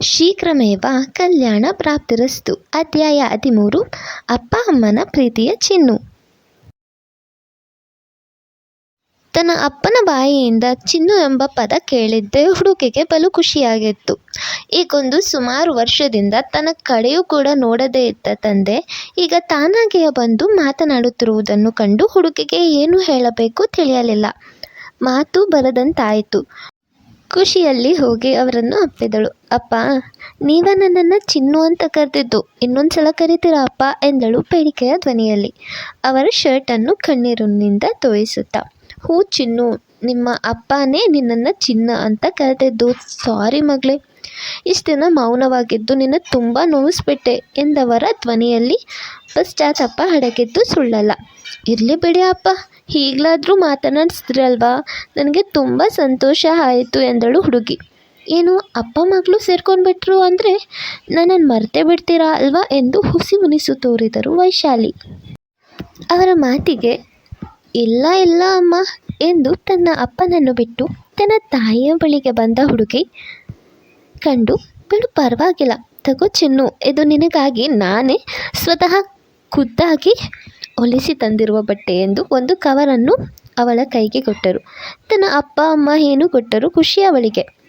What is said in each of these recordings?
ಶೀಘ್ರಮೇವ ಕಲ್ಯಾಣ ಪ್ರಾಪ್ತಿರಸ್ತು. ಅಧ್ಯಾಯ ಹದಿಮೂರು, ಅಪ್ಪ ಅಮ್ಮನ ಪ್ರೀತಿಯ ಚಿನ್ನು. ತನ್ನ ಅಪ್ಪನ ಬಾಯಿಯಿಂದ ಚಿನ್ನು ಎಂಬ ಪದ ಕೇಳಿದ್ದೆ ಹುಡುಗಿಗೆ ಬಲು ಖುಷಿಯಾಗಿತ್ತು. ಈಗೊಂದು ಸುಮಾರು ವರ್ಷದಿಂದ ತನ್ನ ಕಡೆಯೂ ಕೂಡ ನೋಡದೇ ಇದ್ದ ತಂದೆ ಈಗ ತಾನಾಗಿಯೇ ಬಂದು ಮಾತನಾಡುತ್ತಿರುವುದನ್ನು ಕಂಡು ಹುಡುಗಿಗೆ ಏನು ಹೇಳಬೇಕು ತಿಳಿಯಲಿಲ್ಲ. ಮಾತು ಬರದಂತಾಯಿತು. ಖುಷಿಯಲ್ಲಿ ಹೋಗಿ ಅವರನ್ನು ಅಪ್ಪಿದಳು. ಅಪ್ಪ, ನೀವ ನನ್ನನ್ನು ಚಿನ್ನು ಅಂತ ಕರೆದಿದ್ದು ಇನ್ನೊಂದು ಸಲ ಕರಿತೀರಾ ಅಪ್ಪ? ಎಂದಳು ಬೇಡಿಕೆಯ ಧ್ವನಿಯಲ್ಲಿ. ಅವರ ಶರ್ಟನ್ನು ಕಣ್ಣೀರಿನಿಂದ ತೋಯಿಸುತ್ತಾ ಹೂ ಚಿನ್ನು, ನಿಮ್ಮ ಅಪ್ಪನೇ ನಿನ್ನನ್ನು ಚಿನ್ನ ಅಂತ ಕರೆದಿದ್ದು. ಸಾರಿ ಮಗಳೇ, ಇಷ್ಟು ಮೌನವಾಗಿದ್ದು ನಿನ್ನ ತುಂಬ ನೋವಿಸ್ಬಿಟ್ಟೆ ಎಂದವರ ಧ್ವನಿಯಲ್ಲಿ ಪಶ್ಚಾತ್ತಾಪ ಅಡಗಿದ್ದು ಸುಳ್ಳಲ್ಲ. ಇರಲಿ ಬಿಡಿ ಅಪ್ಪ ಈಗಲಾದರೂ ಮಾತನಾಡಿಸಿದ್ರಲ್ವಾ? ನನಗೆ ತುಂಬ ಸಂತೋಷ ಆಯಿತು ಎಂದಳು ಹುಡುಗಿ. ಏನು, ಅಪ್ಪ ಮಗಳು ಸೇರ್ಕೊಂಡ್ಬಿಟ್ರು ಅಂದರೆ ನನ್ನನ್ನು ಮರ್ತೇ ಬಿಡ್ತೀರಾ ಅಲ್ವಾ ಎಂದು ಹುಸಿ ಮುನಿಸು ತೋರಿದರು ವೈಶಾಲಿ. ಅವರ ಮಾತಿಗೆ, ಇಲ್ಲ ಇಲ್ಲ ಅಮ್ಮ ಎಂದು ತನ್ನ ಅಪ್ಪನನ್ನು ಬಿಟ್ಟು ತನ್ನ ತಾಯಿಯ ಬಳಿಗೆ ಬಂದ ಹುಡುಗಿ ಕಂಡು, ಬಿಡು, ಪರವಾಗಿಲ್ಲ. ತಗೋ ಚಿನ್ನು. ಇದು ನಿನಗಾಗಿ ನಾನೇ ಸ್ವತಃ ಖುದ್ದಾಗಿ ಹೊಲಿಸಿ ತಂದಿರುವ ಬಟ್ಟೆ ಎಂದು ಒಂದು ಕವರನ್ನು ಅವಳ ಕೈಗೆ ಕೊಟ್ಟರು. ತನ್ನ ಅಪ್ಪ, ಅಮ್ಮ ಏನು ಕೊಟ್ಟರು ಖುಷಿ ಅವಳಿಗೆ.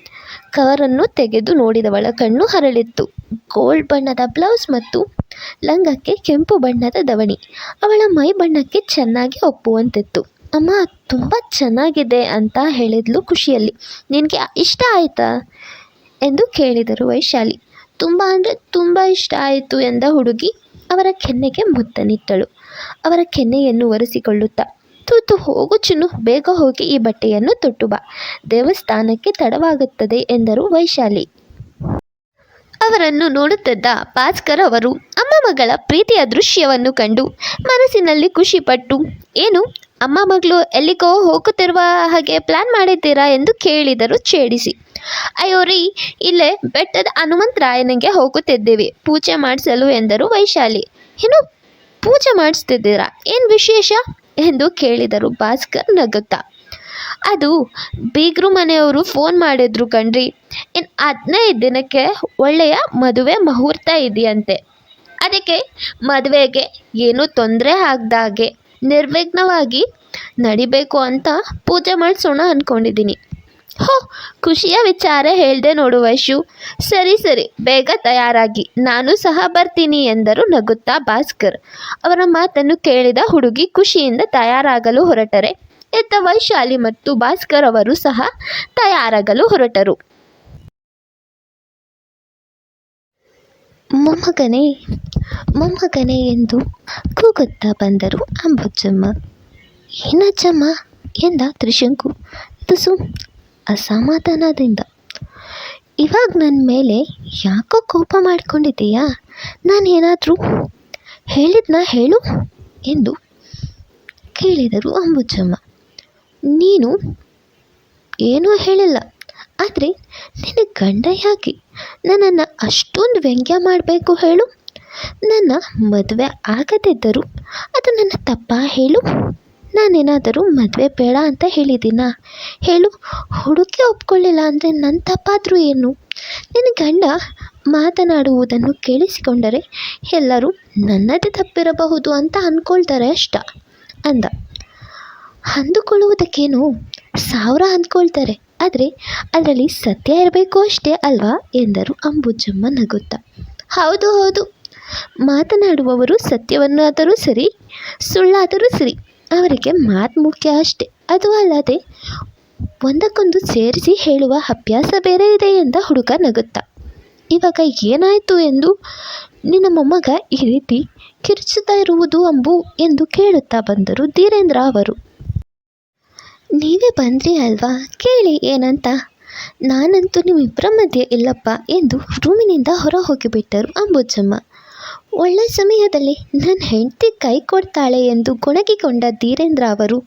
ಕವರನ್ನು ತೆಗೆದು ನೋಡಿದವಳ ಕಣ್ಣು ಹರಳಿತ್ತು. ಗೋಲ್ಡ್ ಬಣ್ಣದ ಬ್ಲೌಸ್ ಮತ್ತು ಲಂಗಕ್ಕೆ ಕೆಂಪು ಬಣ್ಣದ ದವಣಿ. ಅವಳ ಮೈ ಬಣ್ಣಕ್ಕೆ ಚೆನ್ನಾಗಿ ಒಪ್ಪುವಂತಿತ್ತು. ಅಮ್ಮ, ತುಂಬ ಚೆನ್ನಾಗಿದೆ ಅಂತ ಹೇಳಿದ್ಲು ಖುಷಿಯಲ್ಲಿ. ನಿನಗೆ ಇಷ್ಟ ಆಯಿತಾ ಎಂದು ಕೇಳಿದರು ವೈಶಾಲಿ. ತುಂಬ ಅಂದರೆ ತುಂಬ ಇಷ್ಟ ಆಯಿತು ಎಂದ ಹುಡುಗಿ ಅವರ ಕೆನ್ನೆಗೆ ಮುತ್ತನಿಟ್ಟಳು ಅವರ ಕೆನ್ನೆಯನ್ನು ಒರೆಸಿಕೊಳ್ಳುತ್ತಾ, ತೂತು ಹೋಗು ಚಿನ್ನು, ಬೇಗ ಹೋಗಿ ಈ ಬಟ್ಟೆಯನ್ನು ತೊಟ್ಟು ಬಾ. ದೇವಸ್ಥಾನಕ್ಕೆ ತಡವಾಗುತ್ತದೆ ಎಂದರು ವೈಶಾಲಿ. ಅವರನ್ನು ನೋಡುತ್ತಿದ್ದ ಭಾಸ್ಕರ್ ಅವರು ಅಮ್ಮ ಮಗಳ ಪ್ರೀತಿಯ ದೃಶ್ಯವನ್ನು ಕಂಡು ಮನಸ್ಸಿನಲ್ಲಿ ಖುಷಿಪಟ್ಟು, ಏನು ಅಮ್ಮ ಮಗಳು ಎಲ್ಲಿಗೋ ಹೋಗುತ್ತಿರುವ ಹಾಗೆ ಪ್ಲ್ಯಾನ್ ಮಾಡಿದ್ದೀರಾ ಎಂದು ಕೇಳಿದರು ಛೇಡಿಸಿ. ಅಯ್ಯೋ ರೀ, ಇಲ್ಲೇ ಬೆಟ್ಟದ ಹನುಮಂತರಾಯನಿಗೆ ಹೋಗುತ್ತಿದ್ದೀವಿ. ಪೂಜೆ ಮಾಡಿಸಲು ಎಂದರು ವೈಶಾಲಿ. ಏನು? ಪೂಜೆ ಮಾಡಿಸ್ತಿದ್ದೀರಾ? ಏನು ವಿಶೇಷ? ಎಂದು ಕೇಳಿದರು ಭಾಸ್ಕರ್ ನಗುತ್ತಾ. ಅದು ಬೀಗರು ಮನೆಯವರು ಫೋನ್ ಮಾಡಿದ್ರು ಕಣ್ರಿ. ಇನ್ನು ಹದಿನೈದು ದಿನಕ್ಕೆ ಒಳ್ಳೆಯ ಮದುವೆ ಮುಹೂರ್ತ ಇದೆಯಂತೆ. ಅದಕ್ಕೆ ಮದುವೆಗೆ ಏನೂ ತೊಂದರೆ ಆಗದಾಗೆ. ನಿರ್ವಿಘ್ನವಾಗಿ ನಡಿಬೇಕು ಅಂತ ಪೂಜೆ ಮಾಡಿಸೋಣ ಅಂದ್ಕೊಂಡಿದ್ದೀನಿ ಹೋ, ಖುಷಿಯ ವಿಚಾರ ಹೇಳ್ದೆ ನೋಡು ವೈಶು. ಸರಿ ಸರಿ, ಬೇಗ ತಯಾರಾಗಿ. ನಾನು ಸಹ ಬರ್ತೀನಿ ಎಂದರು ನಗುತ್ತಾ ಭಾಸ್ಕರ್. ಅವರ ಮಾತನ್ನು ಕೇಳಿದ ಹುಡುಗಿ ಖುಷಿಯಿಂದ ತಯಾರಾಗಲು ಹೊರಟರೆ. ಎದ್ದ ವೈಶಾಲಿ ಮತ್ತು ಭಾಸ್ಕರ್ ಅವರು ಸಹ ತಯಾರಾಗಲು ಹೊರಟರು. ಮೊಮ್ಮಗನೇ ಮೊಮ್ಮಗನೇ ಎಂದು ಕೂಗುತ್ತಾ ಬಂದರು ಅಂಬುಜಮ್ಮ. ಏನಜ್ಜಮ್ಮ ಎಂದ ತ್ರಿಶಂಕು. ತುಸು ಅಸಮಾಧಾನದಿಂದ. ಇವಾಗ ನನ್ನ ಮೇಲೆ ಯಾಕೋ ಕೋಪ ಮಾಡ್ಕೊಂಡಿದ್ದೀಯಾ? ನಾನೇನಾದರೂ ಹೇಳಿದ್ನ ಹೇಳು ಎಂದು ಕೇಳಿದರು ಅಂಬುಜಮ್ಮ. ನೀನು ಏನೂ ಹೇಳಿಲ್ಲ. ಆದರೆ ನಿನ್ನ ಗಂಡ ಯಾಕೆ ನನ್ನನ್ನು ಅಷ್ಟೊಂದು ವ್ಯಂಗ್ಯ ಮಾಡಬೇಕು ಹೇಳು? ನನ್ನ ಮದುವೆ ಆಗದಿದ್ದರೂ ಅದು ನನ್ನ ತಪ್ಪ ಹೇಳು? ನಾನೇನಾದರೂ ಮದುವೆ ಬೇಡ ಅಂತ ಹೇಳಿದ್ದೀನಾ? ಹೇಳು, ಹುಡುಕಿ ಒಪ್ಕೊಳ್ಳಿಲ್ಲ ಅಂದರೆ ನನ್ನ ತಪ್ಪಾದರೂ ಏನು? ನಿನ್ನ ಗಂಡ ಮಾತನಾಡುವುದನ್ನು ಕೇಳಿಸಿಕೊಂಡರೆ ಎಲ್ಲರೂ ನನ್ನದೇ ತಪ್ಪಿರಬಹುದು ಅಂತ ಅಂದ್ಕೊಳ್ತಾರೆ ಅಷ್ಟ, ಅಂದ. ಅಂದುಕೊಳ್ಳುವುದಕ್ಕೇನು? ಸಾವಿರ ಅಂದ್ಕೊಳ್ತಾರೆ ಆದರೆ ಅದರಲ್ಲಿ ಸತ್ಯ ಇರಬೇಕು ಅಷ್ಟೇ ಅಲ್ವಾ ಎಂದರು ಅಂಬುಜಮ್ಮ ನಗುತ್ತಾ. ಹೌದು ಹೌದು. ಮಾತನಾಡುವವರು ಸತ್ಯವನ್ನಾದರೂ ಸರಿ, ಸುಳ್ಳಾದರೂ ಸರಿ, ಅವರಿಗೆ ಮಾತು ಮುಖ್ಯ ಅಷ್ಟೇ. ಅದು ಅಲ್ಲದೆ ಒಂದಕ್ಕೊಂದು ಸೇರಿಸಿ ಹೇಳುವ ಅಭ್ಯಾಸ ಬೇರೆ ಇದೆ ಎಂದ ಹುಡುಗ ನಗುತ್ತಾ. ಇವಾಗ ಏನಾಯಿತು ಎಂದು ನಿನ್ನ ಮೊಮ್ಮಗ ಈ ರೀತಿ ಕಿರುಚುತ್ತಾ ಇರುವುದು ಅಂಬು ಎಂದು ಕೇಳುತ್ತಾ ಬಂದರು ಧೀರೇಂದ್ರ ಅವರು. ನೀವೇ ಬಂದ್ರಿ ಅಲ್ವಾ? ಕೇಳಿ ಏನಂತ? ನಾನಂತೂ ನಿಮ್ಮಿಬ್ಬರ ಮಧ್ಯೆ ಇಲ್ಲಪ್ಪ ಎಂದು ರೂಮಿನಿಂದ ಹೊರ ಹೋಗಿಬಿಟ್ಟರು ಅಂಬುಜಮ್ಮ. ಒಳ್ಳೆ ಸಮಯದಲ್ಲಿ ನನ್ನ ಹೆಂಡತಿ ಕೈ ಕೊಡ್ತಾಳೆ ಎಂದು ಗೊಣಗಿಕೊಂಡ ಧೀರೇಂದ್ರ ಅವರು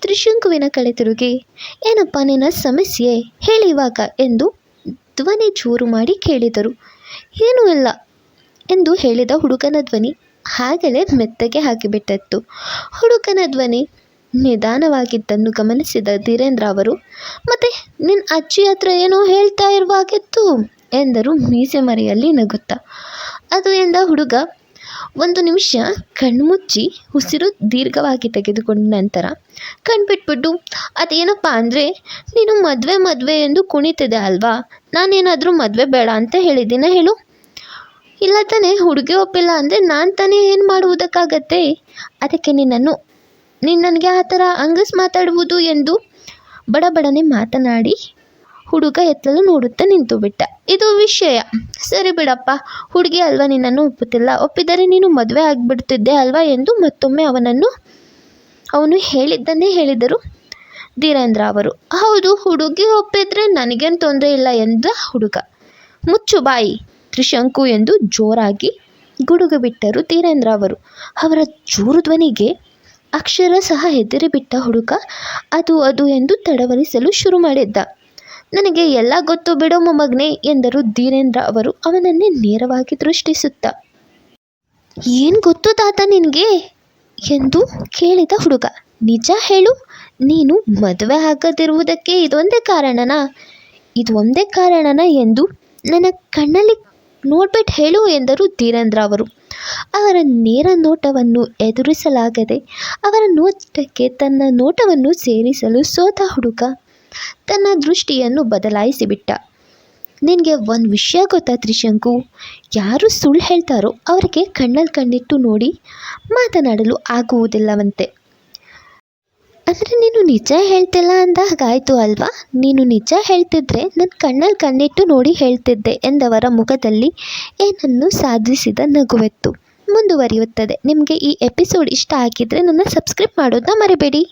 ತ್ರಿಶಂಕುವಿನ ಕಡೆ ತಿರುಗಿ, ಏನಪ್ಪ ನಿನ್ನ ಸಮಸ್ಯೆ? ಹೇಳಿ ಇವಾಗ ಎಂದು ಧ್ವನಿ ಜೋರು ಮಾಡಿ ಕೇಳಿದರು. ಏನೂ ಇಲ್ಲ ಎಂದು ಹೇಳಿದ ಹುಡುಗನ ಧ್ವನಿ ಹಾಗಲೇ ಮೆತ್ತಗೆ ಹಾಕಿಬಿಟ್ಟಿತ್ತು. ಹುಡುಗನ ಧ್ವನಿ ನಿಧಾನವಾಗಿದ್ದನ್ನು ಗಮನಿಸಿದ ಧೀರೇಂದ್ರ ಅವರು, ಮತ್ತೆ ನಿನ್ನ ಅಜ್ಜಿ ಹತ್ರ ಏನೋ ಹೇಳ್ತಾ ಇರುವಾಗಿತ್ತು? ಎಂದರು ಮೀಸೆ ಮರೆಯಲ್ಲಿ ನಗುತ್ತಾ. ಅದು ಎಂದ ಹುಡುಗ, ಒಂದು ನಿಮಿಷ ಕಣ್ಮುಚ್ಚಿ ಉಸಿರು ದೀರ್ಘವಾಗಿ ತೆಗೆದುಕೊಂಡ ನಂತರ ಕಣ್ಬಿಟ್ಬಿಟ್ಟು, ಅದೇನಪ್ಪ ಅಂದರೆ, ನೀನು ಮದುವೆ ಮದುವೆ ಎಂದು ಕುಣಿತಿದೆ ಅಲ್ವಾ? ನಾನೇನಾದರೂ ಮದುವೆ ಬೇಡ ಅಂತ ಹೇಳಿದ್ದೀನ ಹೇಳು? ಇಲ್ಲ ತಾನೇ, ಹುಡುಗಿ ಒಪ್ಪಿಲ್ಲ ಅಂದರೆ ನಾನು ತಾನೇ ಏನು ಮಾಡುವುದಕ್ಕಾಗತ್ತೆ? ಅದಕ್ಕೆ ನಿನ್ನನ್ನು ನೀನು ನನಗೆ ಆ ಥರ ಅಂಗಸ್ ಮಾತಾಡುವುದು ಎಂದು ಬಡಬಡನೆ ಮಾತನಾಡಿ ಹುಡುಗ ಎತ್ತಲು ನೋಡುತ್ತಾ ನಿಂತು ಬಿಟ್ಟ. ಇದು ವಿಷಯ. ಸರಿ ಬಿಡಪ್ಪ, ಹುಡುಗಿ ಅಲ್ವಾ ನಿನ್ನನ್ನು ಒಪ್ಪುತ್ತಿಲ್ಲ? ಒಪ್ಪಿದರೆ ನೀನು ಮದುವೆ ಆಗಿಬಿಡ್ತಿದ್ದೆ ಅಲ್ವಾ ಎಂದು ಮತ್ತೊಮ್ಮೆ ಅವನನ್ನು, ಅವನು ಹೇಳಿದ್ದನ್ನೇ ಹೇಳಿದರು ಧೀರೇಂದ್ರ ಅವರು. ಹೌದು, ಹುಡುಗಿ ಒಪ್ಪಿದ್ರೆ ನನಗೇನು ತೊಂದರೆ ಇಲ್ಲ ಎಂದ ಹುಡುಗ. ಮುಚ್ಚು ಬಾಯಿ, ತ್ರಿಶಂಕು ಎಂದು ಜೋರಾಗಿ ಗುಡುಗು ಬಿಟ್ಟರು ಧೀರೇಂದ್ರ ಅವರು. ಅವರ ಜೋರು ಧ್ವನಿಗೆ ಅಕ್ಷರ ಸಹ ಹೆದರಿಬಿಟ್ಟ ಹುಡುಗ, ಅದು ಅದು ಎಂದು ತಡವರಿಸಲು ಶುರು ಮಾಡಿದ್ದ. ನನಗೆ ಎಲ್ಲ ಗೊತ್ತು ಬಿಡೋ ಮೊಮ್ಮಗನೇ ಎಂದರು ಧೀರೇಂದ್ರ ಅವರು ಅವನನ್ನೇ ನೇರವಾಗಿ ದೃಷ್ಟಿಸುತ್ತ. ಏನು ಗೊತ್ತು ತಾತ ನಿನಗೆ? ಎಂದು ಕೇಳಿದ ಹುಡುಗ. ನಿಜ ಹೇಳು, ನೀನು ಮದುವೆ ಆಗದಿರುವುದಕ್ಕೆ ಇದೊಂದೇ ಕಾರಣನಾ? ಇದು ಒಂದೇ ಕಾರಣನಾ? ಎಂದು ನನ್ನ ಕಣ್ಣಲ್ಲಿ ನೋಡ್ಬಿಟ್ಟು ಹೇಳು ಎಂದರು ಧೀರೇಂದ್ರ ಅವರು. ಅವರ ನೇರ ನೋಟವನ್ನು ಎದುರಿಸಲಾಗದೆ ಅವರ ನೋಟಕ್ಕೆ ತನ್ನ ನೋಟವನ್ನು ಸೇರಿಸಲು ಸೋತ ಹುಡುಗ ತನ್ನ ದೃಷ್ಟಿಯನ್ನು ಬದಲಾಯಿಸಿಬಿಟ್ಟ. ನಿನಗೆ ಒಂದು ವಿಷಯ ಗೊತ್ತಾ ತ್ರಿಶಂಕು? ಯಾರು ಸುಳ್ಳು ಹೇಳ್ತಾರೋ ಅವರಿಗೆ ಕಣ್ಣಲ್ಲಿ ಕಣ್ಣಿಟ್ಟು ನೋಡಿ ಮಾತನಾಡಲು ಆಗುವುದಿಲ್ಲವಂತೆ. ಅಂದರೆ ನೀನು ನಿಜ ಹೇಳ್ತಿಲ್ಲ ಅಂದಾಗಾಯ್ತು ಅಲ್ವಾ? ನೀನು ನಿಜ ಹೇಳ್ತಿದ್ರೆ ನನ್ನ ಕಣ್ಣಲ್ಲಿ ಕಣ್ಣಿಟ್ಟು ನೋಡಿ ಹೇಳ್ತಿದ್ದೆ ಎಂದವರ ಮುಖದಲ್ಲಿ ಏನನ್ನು ಸಾಧಿಸಿದ ನಗುವೆತ್ತು. ಮುಂದುವರಿಯುತ್ತದೆ. ನಿಮಗೆ ಈ ಎಪಿಸೋಡ್ ಇಷ್ಟ ಆಗಿದ್ದರೆ ನನ್ನ ಸಬ್ಸ್ಕ್ರೈಬ್ ಮಾಡೋದನ್ನ ಮರಿಬೇಡಿ.